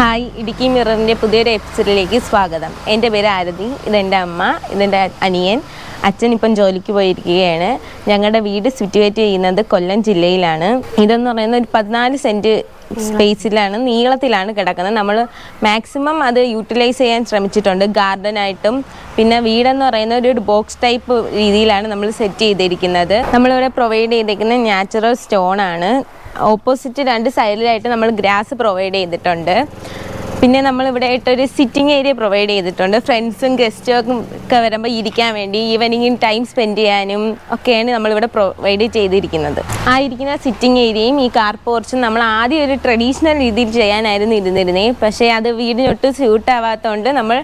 Hi Idukki മിററിന്റെ പുതിയൊരു എപ്പിസോഡിലേക്ക് സ്വാഗതം. എന്റെ പേര് ആരതി ഇതെന്റെ അമ്മ ഇതെന്റെ അനിയൻ. അച്ഛൻ ഇപ്പം ജോലിക്ക് പോയിരിക്കുകയാണ്. ഞങ്ങളുടെ വീട് സിറ്റുവേറ്റ് ചെയ്യുന്നത് കൊല്ലം ജില്ലയിലാണ്. ഇതെന്ന് പറയുന്നത് ഒരു പതിനാല് സെന്റ് സ്പേസിലാണ് നീളത്തിലാണ് കിടക്കുന്നത്. നമ്മൾ മാക്സിമം അത് യൂട്ടിലൈസ് ചെയ്യാൻ ശ്രമിച്ചിട്ടുണ്ട്. ഗാർഡനായിട്ടും പിന്നെ വീടെന്ന് പറയുന്ന ഒരു ബോക്സ് ടൈപ്പ് രീതിയിലാണ് നമ്മൾ സെറ്റ് ചെയ്തിരിക്കുന്നത്. നമ്മളിവിടെ പ്രൊവൈഡ് ചെയ്തിരിക്കുന്ന നാച്ചുറൽ സ്റ്റോൺ ആണ്. ഓപ്പോസിറ്റ് രണ്ട് സൈഡിലായിട്ട് നമ്മൾ ഗ്രാസ് പ്രൊവൈഡ് ചെയ്തിട്ടുണ്ട്. പിന്നെ നമ്മൾ ഇവിടെ ആയിട്ട് ഒരു സിറ്റിംഗ് ഏരിയ പ്രൊവൈഡ് ചെയ്തിട്ടുണ്ട്. ഫ്രണ്ട്സും ഗസ്റ്റും ഒക്കെ വരുമ്പോൾ ഇരിക്കാൻ വേണ്ടി ഈവനിങ്ങിൽ ടൈം സ്പെൻഡ് ചെയ്യാനും ഒക്കെയാണ് നമ്മളിവിടെ പ്രൊവൈഡ് ചെയ്തിരിക്കുന്നത്. ആ ഇരിക്കുന്ന സിറ്റിംഗ് ഏരിയയും ഈ കാർ പോർച്ചും നമ്മൾ ആദ്യം ഒരു ട്രഡീഷണൽ രീതിയിൽ ചെയ്യാനായിരുന്നു ഇരുന്നിരുന്നത് പക്ഷേ അത് വീടിനൊട്ട് സ്യൂട്ട് ആവാത്തതുകൊണ്ട് നമ്മൾ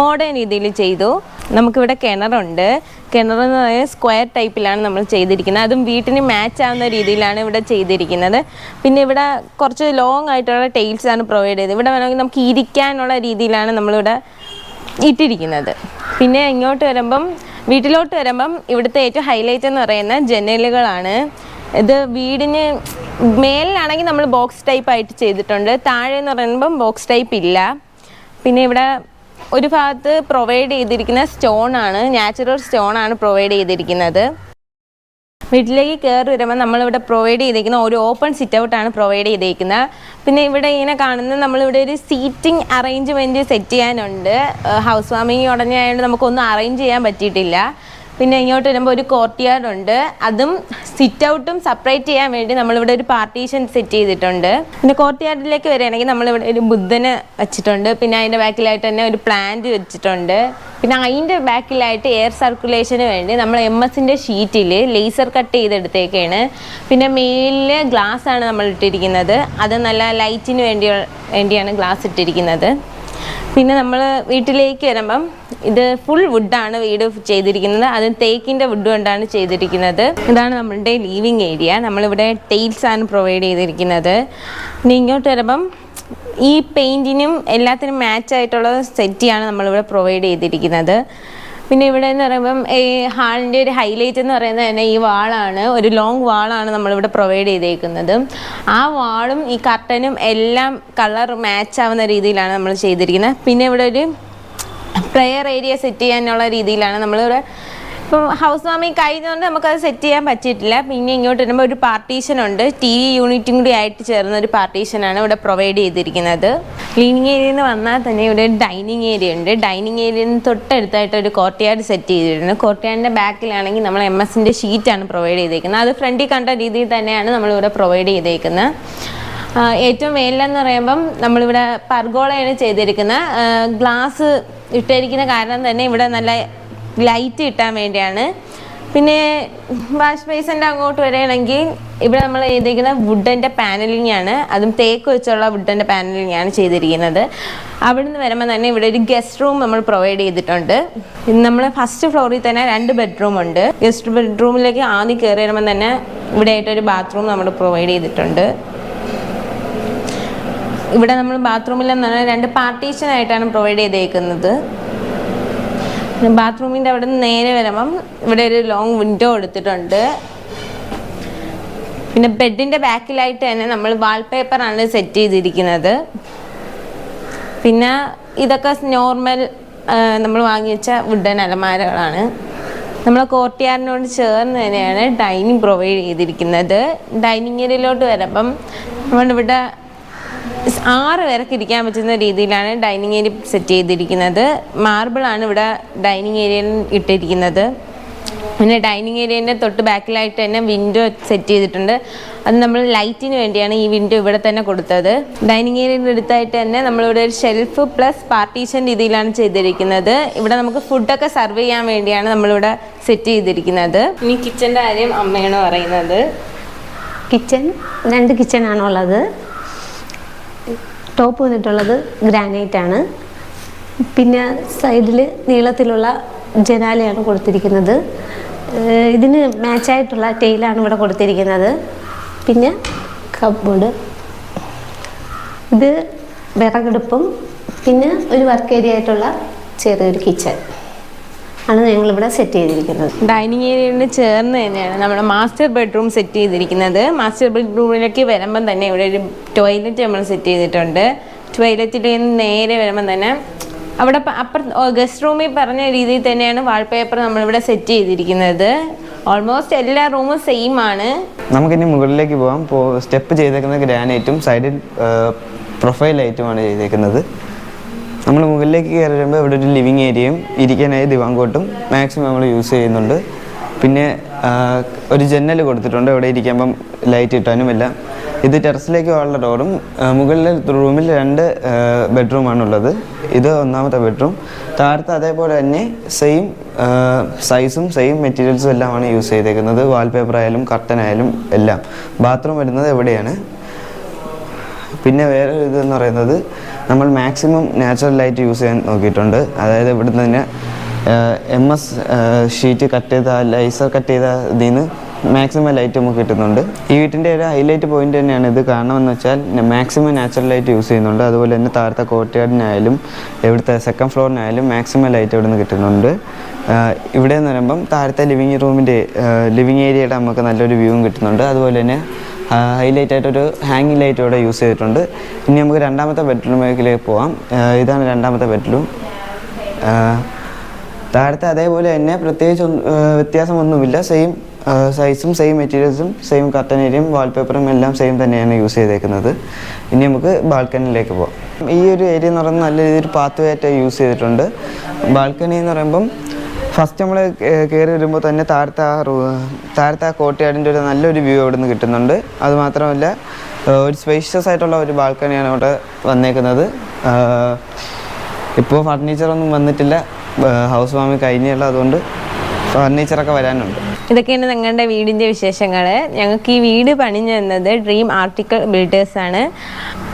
മോഡേൺ രീതിയിൽ ചെയ്തു. നമുക്കിവിടെ കിണറുണ്ട് കിണറെന്ന് പറയുന്നത് സ്ക്വയർ ടൈപ്പിലാണ് നമ്മൾ ചെയ്തിരിക്കുന്നത്. അതും വീട്ടിന് മാച്ച് ആവുന്ന രീതിയിലാണ് ഇവിടെ ചെയ്തിരിക്കുന്നത്. പിന്നെ ഇവിടെ കുറച്ച് ലോങ് ആയിട്ടുള്ള ടൈൽസ് ആണ് പ്രൊവൈഡ് ചെയ്തത്. ഇവിടെ വേണമെങ്കിൽ നമുക്ക് ഇരിക്കാനുള്ള രീതിയിലാണ് നമ്മളിവിടെ ഇട്ടിരിക്കുന്നത്. പിന്നെ ഇങ്ങോട്ട് വരുമ്പം വീട്ടിലോട്ട് വരുമ്പം ഇവിടുത്തെ ഏറ്റവും ഹൈലൈറ്റ് എന്ന് പറയുന്ന ജനലുകളാണ്. ഇത് വീടിന് മേലിലാണെങ്കിൽ നമ്മൾ ബോക്സ് ടൈപ്പ് ആയിട്ട് ചെയ്തിട്ടുണ്ട്. താഴെ എന്ന് പറയുമ്പം ബോക്സ് ടൈപ്പ് ഇല്ല. പിന്നെ ഇവിടെ ഒരു ഭാഗത്ത് പ്രൊവൈഡ് ചെയ്തിരിക്കുന്ന സ്റ്റോൺ ആണ്. നാച്ചുറൽ സ്റ്റോൺ ആണ് പ്രൊവൈഡ് ചെയ്തിരിക്കുന്നത്. വീട്ടിലേക്ക് കയറി വരുമ്പോൾ നമ്മളിവിടെ പ്രൊവൈഡ് ചെയ്തേക്കുന്ന ഒരു ഓപ്പൺ സിറ്റ് ഔട്ടാണ് പ്രൊവൈഡ് ചെയ്തേക്കുന്നത് പിന്നെ ഇവിടെ ഇങ്ങനെ കാണുന്നത് നമ്മളിവിടെ ഒരു സീറ്റിംഗ് അറേഞ്ച്മെന്റ് സെറ്റ് ചെയ്യാനുണ്ട്. ഹൗസ് വാമിങ് ഉടനെ ആയതുകൊണ്ട് നമുക്കൊന്നും അറേഞ്ച് ചെയ്യാൻ പറ്റിയിട്ടില്ല. പിന്നെ ഇങ്ങോട്ട് വരുമ്പോൾ ഒരു കോർട്ട് യാർഡ് ഉണ്ട്. അതും സിറ്റ് ഔട്ടും സെപ്പറേറ്റ് ചെയ്യാൻ വേണ്ടി നമ്മളിവിടെ ഒരു പാർട്ടീഷൻ സെറ്റ് ചെയ്തിട്ടുണ്ട്. പിന്നെ കോർട്ട് യാർഡിലേക്ക് വരികയാണെങ്കിൽ നമ്മളിവിടെ ഒരു ബുദ്ധനെ വെച്ചിട്ടുണ്ട്. പിന്നെ അതിന്റെ ബാക്കിലായിട്ട് തന്നെ ഒരു പ്ലാന്റ് വെച്ചിട്ടുണ്ട്. പിന്നെ അതിന്റെ ബാക്കിലായിട്ട് എയർ സർക്കുലേഷന് വേണ്ടി നമ്മൾ എം എസിന്റെ ഷീറ്റിൽ ലേസർ കട്ട് ചെയ്തെടുത്തേക്കാണ്. പിന്നെ മേലിൽ ഗ്ലാസ് ആണ് നമ്മൾ ഇട്ടിരിക്കുന്നത്. അത് നല്ല ലൈറ്റിന് വേണ്ടി വേണ്ടിയാണ് ഗ്ലാസ് ഇട്ടിരിക്കുന്നത്. പിന്നെ നമ്മൾ വീട്ടിലേക്ക് വരുമ്പം ഇത് ഫുൾ വുഡാണ് വീട് ചെയ്തിരിക്കുന്നത്. അത് തേക്കിന്റെ വുഡ് കൊണ്ടാണ് ചെയ്തിരിക്കുന്നത്. ഇതാണ് നമ്മളുടെ ലീവിങ് ഏരിയ നമ്മളിവിടെ ടൈൽസ് ആണ് പ്രൊവൈഡ് ചെയ്തിരിക്കുന്നത്. പിന്നെ ഇങ്ങോട്ട് വരുമ്പം ഈ പെയിന്റിനും എല്ലാത്തിനും മാച്ച് ആയിട്ടുള്ള സെറ്റിയാണ് നമ്മളിവിടെ പ്രൊവൈഡ് ചെയ്തിരിക്കുന്നത്. പിന്നെ ഇവിടെ എന്ന് പറയുമ്പം ഈ ഹാളിന്റെ ഒരു ഹൈലൈറ്റ് എന്ന് പറയുന്നത് തന്നെ ഈ വാളാണ്. ഒരു ലോങ് വാളാണ് നമ്മളിവിടെ പ്രൊവൈഡ് ചെയ്തേക്കുന്നത്. ആ വാളും ഈ കർട്ടനും എല്ലാം കളർ മാച്ച് ആവുന്ന രീതിയിലാണ് നമ്മൾ ചെയ്തിരിക്കുന്നത്. പിന്നെ ഇവിടെ ഒരു പ്രെയർ ഏരിയ സെറ്റ് ചെയ്യാനുള്ള രീതിയിലാണ് നമ്മളിവിടെ ഇപ്പം ഹൗസ് വാമിങ് കഴിഞ്ഞതുകൊണ്ട് നമുക്കത് സെറ്റ് ചെയ്യാൻ പറ്റിയിട്ടില്ല. പിന്നെ ഇങ്ങോട്ട് വരുമ്പോൾ ഒരു പാർട്ടീഷൻ ഉണ്ട്. ടി വി യൂണിറ്റും കൂടി ആയിട്ട് ചേർന്ന ഒരു പാർട്ടീഷനാണ് ഇവിടെ പ്രൊവൈഡ് ചെയ്തിരിക്കുന്നത്. ക്ലീനിങ് ഏരിയയിൽ നിന്ന് വന്നാൽ തന്നെ ഇവിടെ ഡൈനിങ് ഏരിയ ഉണ്ട്. ഡൈനിങ് ഏരിയയിൽ നിന്ന് തൊട്ടടുത്തായിട്ട് ഒരു കോർട്ട്യാർഡ് സെറ്റ് ചെയ്തിട്ടുണ്ട് കോർട്ട്യാർഡിന്റെ ബാക്കിലാണെങ്കിൽ നമ്മൾ എം എസിന്റെ ഷീറ്റാണ് പ്രൊവൈഡ് ചെയ്തേക്കുന്നത്. അത് ഫ്രണ്ടിൽ കണ്ട രീതിയിൽ തന്നെയാണ് നമ്മളിവിടെ പ്രൊവൈഡ് ചെയ്തേക്കുന്നത്. ഏറ്റവും മേലെന്ന് പറയുമ്പം നമ്മളിവിടെ പർഗോളയാണ് ചെയ്തിരിക്കുന്നത്. ഗ്ലാസ് ഇട്ടിരിക്കുന്ന കാരണം തന്നെ ഇവിടെ നല്ല ലൈറ്റ് കിട്ടാൻ വേണ്ടിയാണ്. പിന്നെ വാഷ് ബേസിന്റെ അങ്ങോട്ട് വരികയാണെങ്കിൽ ഇവിടെ നമ്മൾ ചെയ്തിരിക്കുന്ന വുഡന്റെ പാനലിംഗ് ആണ്. അതും തേക്ക് വെച്ചുള്ള വുഡന്റെ പാനലിംഗ് ആണ് ചെയ്തിരിക്കുന്നത്. അവിടുന്ന് വരുമ്പോൾ തന്നെ ഇവിടെ ഒരു ഗസ്റ്റ് റൂം നമ്മൾ പ്രൊവൈഡ് ചെയ്തിട്ടുണ്ട്. നമ്മൾ ഫസ്റ്റ് ഫ്ലോറിൽ തന്നെ രണ്ട് ബെഡ്റൂം ഉണ്ട്. ഗസ്റ്റ് ബെഡ്റൂമിലേക്ക് ആദ്യം കയറി വരുമ്പോൾ തന്നെ ഇവിടെ ആയിട്ടൊരു ബാത്റൂം നമ്മൾ പ്രൊവൈഡ് ചെയ്തിട്ടുണ്ട്. ഇവിടെ നമ്മൾ ബാത്റൂമിൽ പറഞ്ഞാൽ രണ്ട് പാർട്ടീഷൻ ആയിട്ടാണ് പ്രൊവൈഡ് ചെയ്തേക്കുന്നത്. ബാത്റൂമിന്റെ അവിടെ നിന്ന് നേരെ വരുമ്പം ഇവിടെ ഒരു ലോങ് വിൻഡോ എടുത്തിട്ടുണ്ട്. പിന്നെ ബെഡിന്റെ ബാക്കിലായിട്ട് തന്നെ നമ്മൾ വാൾപേപ്പറാണ് സെറ്റ് ചെയ്തിരിക്കുന്നത്. പിന്നെ ഇതൊക്കെ നോർമൽ നമ്മൾ വാങ്ങിച്ച വുഡൻ അലമാരകളാണ്. നമ്മൾ കോർട്ടിയാറിനോട് ചേർന്ന് തന്നെയാണ് ഡൈനിങ് പ്രൊവൈഡ് ചെയ്തിരിക്കുന്നത്. ഡൈനിങ് ഏരിയയിലോട്ട് വരുമ്പം നമ്മളിവിടെ ആറ് പേർക്ക് ഇരിക്കാൻ പറ്റുന്ന രീതിയിലാണ് ഡൈനിങ് ഏരിയ സെറ്റ് ചെയ്തിരിക്കുന്നത്. മാർബിളാണ് ഇവിടെ ഡൈനിങ് ഏരിയയിൽ ഇട്ടിരിക്കുന്നത്. പിന്നെ ഡൈനിങ് ഏരിയേന്റെ തൊട്ട് ബാക്കിലായിട്ട് തന്നെ വിൻഡോ സെറ്റ് ചെയ്തിട്ടുണ്ട്. അത് നമ്മൾ ലൈറ്റിന് വേണ്ടിയാണ് ഈ വിൻഡോ ഇവിടെ തന്നെ കൊടുത്തത്. ഡൈനിങ് ഏരിയയുടെ അടുത്തായിട്ട് തന്നെ നമ്മളിവിടെ ഒരു ഷെൽഫ് പ്ലസ് പാർട്ടീഷൻ രീതിയിലാണ് ചെയ്തിരിക്കുന്നത്. ഇവിടെ നമുക്ക് ഫുഡൊക്കെ സെർവ് ചെയ്യാൻ വേണ്ടിയാണ് നമ്മളിവിടെ സെറ്റ് ചെയ്തിരിക്കുന്നത്. ഇനി കിച്ചന്റെ കാര്യം അമ്മയാണ് പറയുന്നത്. കിച്ചൺ രണ്ട് കിച്ചൺ ആണുള്ളത്. ടോപ്പ് വന്നിട്ടുള്ളത് ഗ്രാനൈറ്റ് ആണ്. പിന്നെ സൈഡിൽ നീളത്തിലുള്ള ജനാലയാണ് കൊടുത്തിരിക്കുന്നത്. ഇതിന് മാച്ചായിട്ടുള്ള ടൈലാണ് ഇവിടെ കൊടുത്തിരിക്കുന്നത്. പിന്നെ കപ്ബോർഡ് ഇത് വിറകെടുപ്പും പിന്നെ ഒരു വർക്ക് ഏരിയ ആയിട്ടുള്ള ചെറിയൊരു കിച്ചൺ ആണ് ഞങ്ങളിവിടെ സെറ്റ് ചെയ്തിരിക്കുന്നത്. ഡൈനിങ് ഏരിയയോട് ചേർന്ന് തന്നെയാണ് നമ്മുടെ മാസ്റ്റർ ബെഡ്റൂം സെറ്റ് ചെയ്തിരിക്കുന്നത്. മാസ്റ്റർ ബെഡ്റൂമിലേക്ക് വരുമ്പം തന്നെ ഇവിടെ ഒരു ടോയ്ലറ്റ് നമ്മൾ സെറ്റ് ചെയ്തിട്ടുണ്ട്. ടോയ്ലറ്റിൽ നിന്ന് നേരെ വരുമ്പം തന്നെ അവിടെ അപ്പുറം ഗസ്റ്റ് റൂമിൽ പറഞ്ഞ രീതിയിൽ തന്നെയാണ് വാൾപേപ്പർ നമ്മളിവിടെ സെറ്റ് ചെയ്തിരിക്കുന്നത്. ഓൾമോസ്റ്റ് എല്ലാ റൂമും സെയിം ആണ്. നമുക്കിനി മുകളിലേക്ക് പോകാം സ്റ്റെപ്പ് ചെയ്തേക്കുന്ന ഗ്രാനൈറ്റും സൈഡിൽ പ്രൊഫൈൽ ലൈറ്റുമാണ് ചെയ്തേക്കുന്നത്. നമ്മൾ മുകളിലേക്ക് കയറി വരുമ്പോൾ ഇവിടെ ഒരു ലിവിങ് ഏരിയയും ഇരിക്കാനായി ദിവാങ്കോട്ടും മാക്സിമം നമ്മൾ യൂസ് ചെയ്യുന്നുണ്ട്. പിന്നെ ഒരു ജനൽ കൊടുത്തിട്ടുണ്ട്. ഇവിടെ ഇരിക്കുമ്പം ലൈറ്റ് ഇട്ടാനും എല്ലാം ഇത് ടെറസിലേക്ക് പോകാനുള്ള ഡോറും മുകളിലെ റൂമിൽ രണ്ട് ബെഡ്റൂമാണുള്ളത് ഇത് ഒന്നാമത്തെ ബെഡ്റൂം താഴത്തെ അതേപോലെ തന്നെ സെയിം സൈസും സെയിം മെറ്റീരിയൽസും എല്ലാമാണ് യൂസ് ചെയ്തേക്കുന്നത്. വാൾപേപ്പർ ആയാലും കർട്ടൻ ആയാലും എല്ലാം. ബാത്റൂം വരുന്നത് എവിടെയാണ്? പിന്നെ വേറെ ഇതെന്ന് പറയുന്നത് നമ്മൾ മാക്സിമം നാച്ചുറൽ ലൈറ്റ് യൂസ് ചെയ്യാൻ നോക്കിയിട്ടുണ്ട്. അതായത് ഇവിടുന്ന് തന്നെ എം എസ് ഷീറ്റ് കട്ട് ചെയ്ത ലൈസർ കട്ട് ചെയ്ത ഇതിൽ നിന്ന് മാക്സിമം ലൈറ്റ് നമുക്ക് കിട്ടുന്നുണ്ട്. ഈ വീട്ടിന്റെ ഒരു ഹൈലൈറ്റ് പോയിന്റ് തന്നെയാണ് ഇത്. കാരണം എന്ന് വെച്ചാൽ മാക്സിമം നാച്ചുറൽ ലൈറ്റ് യൂസ് ചെയ്യുന്നുണ്ട്. അതുപോലെ തന്നെ താഴത്തെ കോർട്ട്യാർഡിനായാലും ഇവിടുത്തെ സെക്കൻഡ് ഫ്ലോറിനായാലും മാക്സിമം ലൈറ്റ് ഇവിടെ നിന്ന് കിട്ടുന്നുണ്ട്. ഇവിടെ എന്ന് പറയുമ്പം താഴത്തെ ലിവിങ് റൂമിന്റെ ലിവിങ് ഏരിയയുടെ നമുക്ക് നല്ലൊരു വ്യൂവും കിട്ടുന്നുണ്ട്. അതുപോലെ തന്നെ ഹൈലൈറ്റ് ആയിട്ടൊരു ഹാങ്ങിങ് ലൈറ്റ് ഇവിടെ യൂസ് ചെയ്തിട്ടുണ്ട്. ഇനി നമുക്ക് രണ്ടാമത്തെ ബെഡ്റൂമിലേക്ക് പോവാം. ഇതാണ് രണ്ടാമത്തെ ബെഡ്റൂം. താഴത്തെ അതേപോലെ തന്നെ പ്രത്യേകിച്ച് വ്യത്യാസമൊന്നുമില്ല. സെയിം സൈസും സെയിം മെറ്റീരിയൽസും സെയിം കർട്ടൻ ഏരിയയും വാൾപേപ്പറും എല്ലാം സെയിം തന്നെയാണ് യൂസ് ചെയ്തേക്കുന്നത്. ഇനി നമുക്ക് ബാൽക്കണിയിലേക്ക് പോകാം ഈ ഒരു ഏരിയ എന്ന് പറയുന്നത് നല്ല രീതിയിൽ പാത്ത് യൂസ് ചെയ്തിട്ടുണ്ട്. ബാൽക്കണി എന്ന് പറയുമ്പം ഫസ്റ്റ് നമ്മൾ കയറി വരുമ്പോൾ തന്നെ താഴത്തെ ആ റൂ താഴത്തെ ആ കോട്ടയാടിന്റെ ഒരു നല്ലൊരു വ്യൂ അവിടെ നിന്ന് കിട്ടുന്നുണ്ട് അതുമാത്രമല്ല ഒരു സ്പേഷ്യസ് ആയിട്ടുള്ള ഒരു ബാൽക്കണിയാണ് അവിടെ വന്നേക്കുന്നത്. ഇപ്പോൾ ഫർണിച്ചറൊന്നും വന്നിട്ടില്ല. ഹൗസ് വാമി കഴിഞ്ഞുള്ള അതുകൊണ്ട് ഫർണിച്ചറൊക്കെ വരാനുണ്ട്. ഇതൊക്കെയാണ് ഞങ്ങളുടെ വീടിന്റെ വിശേഷങ്ങൾ. ഞങ്ങൾക്ക് ഈ വീട് പണിഞ്ഞു തന്നത് ഡ്രീം ആർട്ടിക്കൽ ബിൽഡേഴ്സ് ആണ്.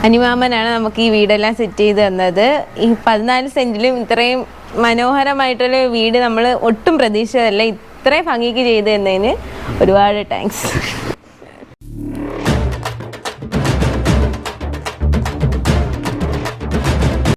അനിമാമനാണ് നമുക്ക് ഈ വീടെല്ലാം സെറ്റ് ചെയ്ത് തന്നത്. ഈ പതിനാല് സെന്റിലും ഇത്രയും മനോഹരമായിട്ടുള്ള വീട് നമ്മൾ ഒട്ടും പ്രതീക്ഷിച്ചതല്ല. ഇത്രയും ഭംഗിക്ക് ചെയ്തു തന്നതിന് ഒരുപാട് താങ്ക്സ്